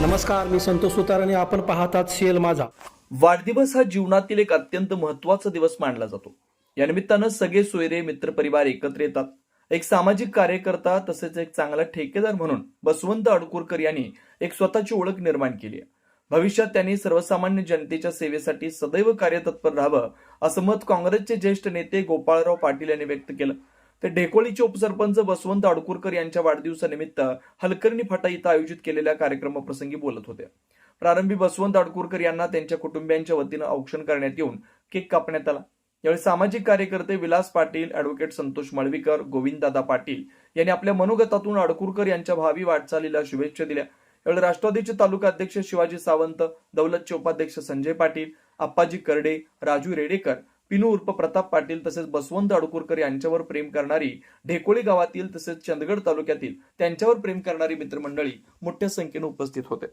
नमस्कार मी संतोष सुतार आणि आपण पाहतात शेल माझा. वाढदिवस हा जीवनातील एक अत्यंत महत्त्वाचा दिवस मानला जातो. या निमित्तानं सगळे सोयरे मित्रपरिवार एकत्र येतात. एक सामाजिक कार्यकर्ता तसेच एक चांगला ठेकेदार म्हणून बसवंत अडकुरकर यांनी एक स्वतःची ओळख निर्माण केली आहे. भविष्यात त्यांनी सर्वसामान्य जनतेच्या सेवेसाठी सदैव कार्यतत्पर राहावं असं मत काँग्रेसचे ज्येष्ठ नेते गोपाळराव पाटील यांनी व्यक्त केलं. तर ढेकोळीचे उपसरपंच बसवंत अडकुरकर यांच्या वाढदिवसानिमित्त हलकर्णी फाटा इथं आयोजित केलेल्या कार्यक्रमाप्रसंगी बोलत होते. प्रारंभी बसवंत अडकुरकर यांना त्यांच्या कुटुंबियांच्या वतीनं औक्षण करण्यात येऊन केक कापण्यात आला. यावेळी सामाजिक कार्यकर्ते विलास पाटील अॅडव्होकेट संतोष मळवीकर गोविंददादा पाटील यांनी आपल्या मनोगतातून अडकुरकर यांच्या भावी वाटचालीला शुभेच्छा दिल्या. यावेळी राष्ट्रवादीचे तालुका अध्यक्ष शिवाजी सावंत दौलतचे उपाध्यक्ष संजय पाटील आप्पाजी करडे राजू रेडेकर पिनू उर्फ प्रताप पाटील तसेच बसवंत अडकुरकर यांच्यावर प्रेम करणारी ढेकोळी गावातील तसेच चंदगड तालुक्यातील त्यांच्यावर प्रेम करणारी मित्रमंडळी मोठ्या संख्येने उपस्थित होते.